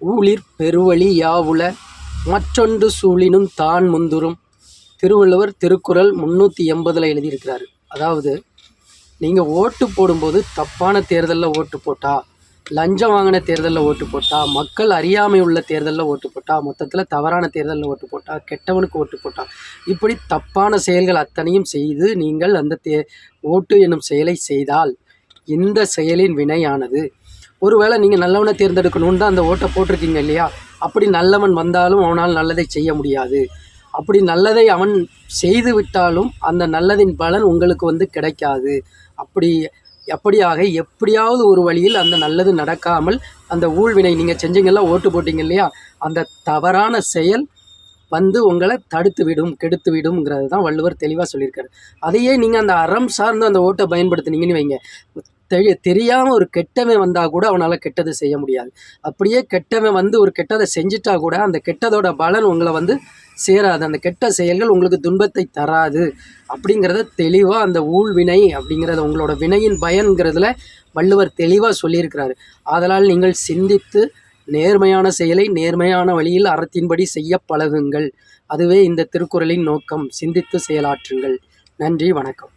ஊழிற் பெருவழி யாவுள? மற்றொன்று சூழினும் தான் முந்துறும். திருவள்ளுவர் திருக்குறள் முந்நூற்றி எண்பதில் எழுதியிருக்கிறாரு. அதாவது நீங்கள் ஓட்டு போடும்போது தப்பான தேர்தலில் ஓட்டு போட்டால் லஞ்சம் வாங்கின தேர்தலில் ஓட்டு போட்டால் மக்கள் அறியாமை உள்ள தேர்தலில் ஓட்டு போட்டால் மொத்தத்தில் தவறான தேர்தலில் ஓட்டு போட்டால் கெட்டவனுக்கு ஓட்டு போட்டால் இப்படி தப்பான செயல்கள் அத்தனையும் செய்து நீங்கள் அந்த தே ஓட்டு என்னும் செயலை செய்தால் இந்த செயலின் வினையானது ஒருவேளை நீங்கள் நல்லவனை தேர்ந்தெடுக்கணும்னு தான் அந்த ஓட்டை போட்டிருக்கீங்க இல்லையா? அப்படி நல்லவன் வந்தாலும் அவனால் நல்லதை செய்ய முடியாது. அப்படி நல்லதை அவன் செய்து விட்டாலும் அந்த நல்லதின் பலன் உங்களுக்கு வந்து கிடைக்காது. அப்படி எப்படியாக எப்படியாவது ஒரு வழியில் அந்த நல்லது நடக்காமல் அந்த ஊழ்வினை நீங்கள் செஞ்சீங்கல்ல ஓட்டு போட்டீங்க இல்லையா? அந்த தவறான செயல் வந்து உங்களை தடுத்து விடும் கெடுத்து விடும்ங்கிறது தான் வள்ளுவர் தெளிவாக சொல்லியிருக்காரு. அதையே நீங்கள் அந்த அறம் சார்ந்து அந்த ஓட்டை பயன்படுத்துனீங்கன்னு வைங்க. தெரிய தெரியாமல் ஒரு கெட்டவன் வந்தால் கூட அவனால் கெட்டது செய்ய முடியாது. அப்படியே கெட்டவன் வந்து ஒரு கெட்டதை செஞ்சிட்டா கூட அந்த கெட்டதோட பலன் உங்களை வந்து சேராது. அந்த கெட்ட செயல்கள் உங்களுக்கு துன்பத்தை தராது. அப்படிங்கிறத தெளிவாக அந்த ஊழ்வினை அப்படிங்கிறத உங்களோட வினையின் பயன்கிறதுல வள்ளுவர் தெளிவாக சொல்லியிருக்கிறாரு. ஆதலால் நீங்கள் சிந்தித்து நேர்மையான செயலை நேர்மையான வழியில் அறத்தின்படி செய்ய பழகுங்கள். அதுவே இந்த திருக்குறளின் நோக்கம். சிந்தித்து செயலாற்றுங்கள். நன்றி வணக்கம்.